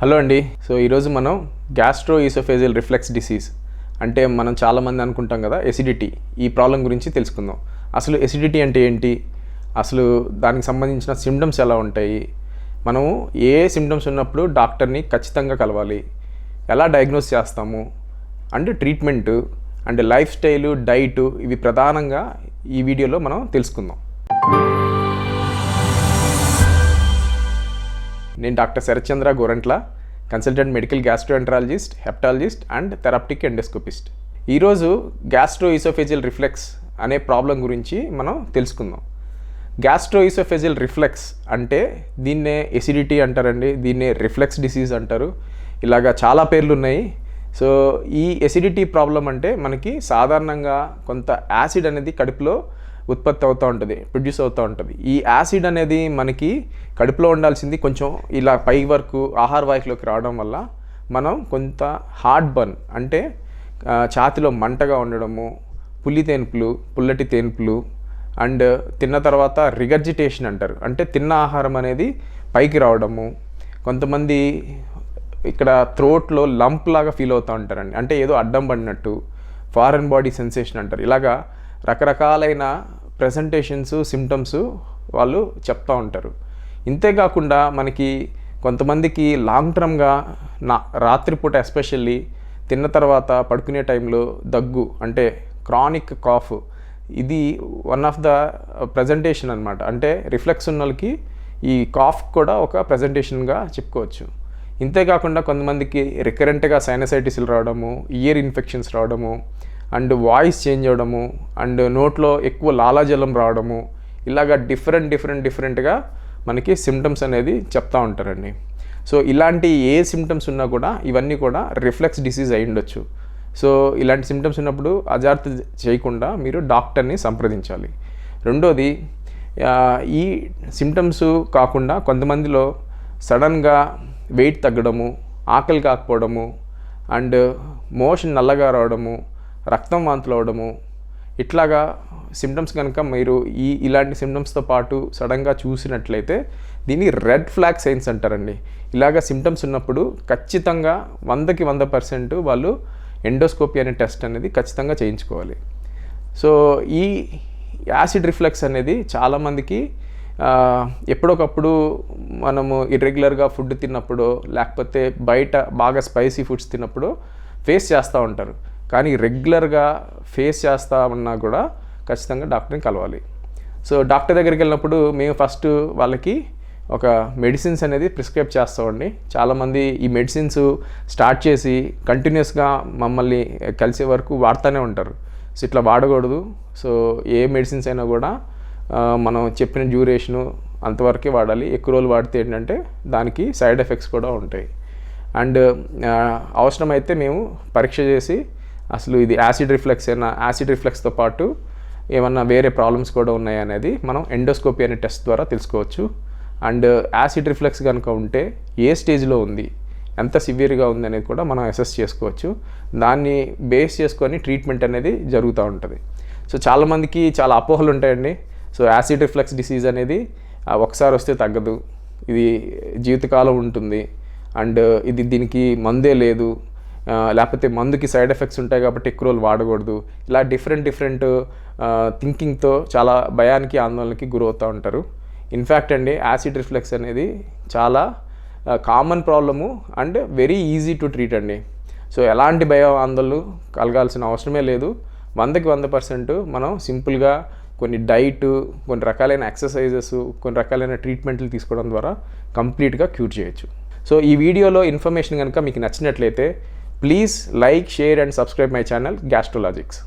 Hello అండి so ఈరోజు మనం గ్యాస్ట్రో ఈసోఫేజియల్ రిఫ్లెక్స్ డిసీజ్ అంటే మనం చాలామంది అనుకుంటాం కదా ఎసిడిటీ ఈ ప్రాబ్లం గురించి తెలుసుకుందాం అసలు ఎసిడిటీ అంటే ఏంటి అసలు దానికి సంబంధించిన సిమ్టమ్స్ ఎలా ఉంటాయి మనము ఏ సిమ్టమ్స్ ఉన్నప్పుడు డాక్టర్ని ఖచ్చితంగా కలవాలి ఎలా డయాగ్నోస్ చేస్తాము and treatment and life style diet ఇవి ప్రధానంగా ఈ వీడియోలో మనం తెలుసుకుందాం నేను doctor Sarathchandra Gorantla consultant medical gastroenterologist hepatologist and therapeutic endoscopist ఈరోజు గ్యాస్ట్రో ఈసోఫేజియల్ రిఫ్లెక్స్ అనే ప్రాబ్లం గురించి మనం తెలుసుకుందాం గ్యాస్ట్రో ఈసోఫేజియల్ రిఫ్లెక్స్ అంటే దీన్నే ఎసిడిటీ అంటారండి దీన్నే రిఫ్లెక్స్ డిసీజ్ అంటారు ఇలాగా చాలా పేర్లు ఉన్నాయి సో ఈ ఎసిడిటీ ప్రాబ్లం అంటే మనకి సాధారణంగా కొంత యాసిడ్ అనేది కడుపులో ఉత్పత్తి అవుతూ ఉంటుంది ప్రొడ్యూస్ అవుతూ ఉంటుంది ఈ యాసిడ్ అనేది మనకి కడుపులో ఉండాల్సింది కొంచెం ఇలా పై వరకు ఆహార వాయులోకి రావడం వల్ల మనం కొంత హార్ట్ బర్న్ అంటే ఛాతిలో మంటగా ఉండడము పులి తేన్పులు పుల్లటి తేన్పులు అండ్ తిన్న తర్వాత రిగర్జిటేషన్ అంటారు అంటే తిన్న ఆహారం అనేది పైకి రావడము కొంతమంది ఇక్కడ త్రోట్లో లంప్ లాగా ఫీల్ అవుతూ ఉంటారండి అంటే ఏదో అడ్డం పడినట్టు ఫారెన్ బాడీ సెన్సేషన్ అంటారు ఇలాగా రకరకాలైన ప్రజెంటేషన్స్ సిమ్టమ్స్ వాళ్ళు చెప్తూ ఉంటారు ఇంతేకాకుండా మనకి కొంతమందికి లాంగ్ టర్మ్గా నా రాత్రిపూట ఎస్పెషల్లీ తిన్న తర్వాత పడుకునే టైంలో దగ్గు అంటే క్రానిక్ కాఫ్ ఇది వన్ ఆఫ్ ద ప్రజెంటేషన్ అనమాట అంటే రిఫ్లెక్స్ ఉన్న వాళ్ళకి ఈ కాఫ్ కూడా ఒక ప్రజెంటేషన్గా చెప్పుకోవచ్చు ఇంతేకాకుండా కొంతమందికి రికరెంట్గా సైనసైటిస్లు రావడము ఇయర్ ఇన్ఫెక్షన్స్ రావడము అండ్ వాయిస్ చేంజ్ అవ్వడము అండ్ నోట్లో ఎక్కువ లాలాజలం రావడము ఇలాగ డిఫరెంట్ డిఫరెంట్ డిఫరెంట్గా మనకి సిమ్టమ్స్ అనేది చెప్తూ ఉంటారండి సో ఇలాంటి ఏ సిమ్టమ్స్ ఉన్నా కూడా ఇవన్నీ కూడా రిఫ్లెక్స్ డిసీజ్ అయి ఉండొచ్చు సో ఇలాంటి సిమ్టమ్స్ ఉన్నప్పుడు అజాగ్రత్త చేయకుండా మీరు డాక్టర్ని సంప్రదించాలి రెండోది ఈ సిమ్టమ్స్ కాకుండా కొంతమందిలో సడన్గా వెయిట్ తగ్గడము ఆకలి కాకపోవడము అండ్ మోషన్ నల్లగా రావడము రక్తం వాంతులు అవడము ఇట్లాగా సిమ్టమ్స్ కనుక మీరు ఈ ఇలాంటి సిమ్టమ్స్తో పాటు సడన్గా చూసినట్లయితే దీన్ని రెడ్ ఫ్లాగ్ సైన్స్ అంటారండి ఇలాగ సిమ్టమ్స్ ఉన్నప్పుడు ఖచ్చితంగా వందకి వంద పర్సెంట్ వాళ్ళు ఎండోస్కోపీ అనే టెస్ట్ అనేది ఖచ్చితంగా చేయించుకోవాలి సో ఈ యాసిడ్ రిఫ్లెక్స్ అనేది చాలామందికి ఎప్పుడొకప్పుడు మనము ఇర్రెగ్యులర్గా ఫుడ్ తిన్నప్పుడు లేకపోతే బయట బాగా స్పైసీ ఫుడ్స్ తిన్నప్పుడు ఫేస్ చేస్తూ ఉంటారు కానీ రెగ్యులర్గా ఫేస్ చేస్తామన్నా కూడా ఖచ్చితంగా డాక్టర్ని కలవాలి సో డాక్టర్ దగ్గరికి వెళ్ళినప్పుడు మేము ఫస్ట్ వాళ్ళకి ఒక మెడిసిన్స్ అనేది ప్రిస్క్రైబ్ చేస్తామండి చాలామంది ఈ మెడిసిన్స్ స్టార్ట్ చేసి కంటిన్యూస్గా మమ్మల్ని కలిసే వరకు వాడుతూనే ఉంటారు సో ఇట్లా వాడకూడదు సో ఏ మెడిసిన్స్ అయినా కూడా మనం చెప్పిన డ్యూరేషను అంతవరకే వాడాలి ఎక్కువ రోజులు వాడితే ఏంటంటే దానికి సైడ్ ఎఫెక్ట్స్ కూడా ఉంటాయి అండ్ అవసరమైతే మేము పరీక్ష చేసి అసలు ఇది యాసిడ్ రిఫ్లెక్స్ అయినా యాసిడ్ రిఫ్లెక్స్తో పాటు ఏమన్నా వేరే ప్రాబ్లమ్స్ కూడా ఉన్నాయనేది మనం ఎండోస్కోపీ అనే టెస్ట్ ద్వారా తెలుసుకోవచ్చు అండ్ యాసిడ్ రిఫ్లెక్స్ కనుక ఉంటే ఏ స్టేజ్లో ఉంది ఎంత సివియర్గా ఉంది అనేది కూడా మనం అసెస్ చేసుకోవచ్చు దాన్ని బేస్ చేసుకొని ట్రీట్మెంట్ అనేది జరుగుతూ ఉంటుంది సో చాలామందికి చాలా అపోహలు ఉంటాయండి సో యాసిడ్ రిఫ్లెక్స్ డిసీజ్ అనేది ఒకసారి వస్తే తగ్గదు ఇది జీవితకాలం ఉంటుంది అండ్ ఇది దీనికి మందే లేదు లేకపోతే మందుకి సైడ్ ఎఫెక్ట్స్ ఉంటాయి కాబట్టి ఎక్కువ రోజులు వాడకూడదు ఇలా డిఫరెంట్ డిఫరెంట్ థింకింగ్తో చాలా భయానికి ఆందోళనకి గురవుతూ ఉంటారు ఇన్ఫ్యాక్ట్ అండి యాసిడ్ రిఫ్లెక్స్ అనేది చాలా common problem and very easy to treat అండి సో ఎలాంటి భయ ఆందోళనలు కలగాల్సిన అవసరమే లేదు వందకి వంద పర్సెంట్ మనం సింపుల్గా కొన్ని డైట్ కొన్ని రకాలైన ఎక్సర్సైజెస్ కొన్ని రకాలైన ట్రీట్మెంట్లు తీసుకోవడం ద్వారా కంప్లీట్గా క్యూర్ చేయొచ్చు సో ఈ వీడియోలో ఇన్ఫర్మేషన్ కనుక మీకు నచ్చినట్లయితే Please like, share and subscribe my channel Gastrologics.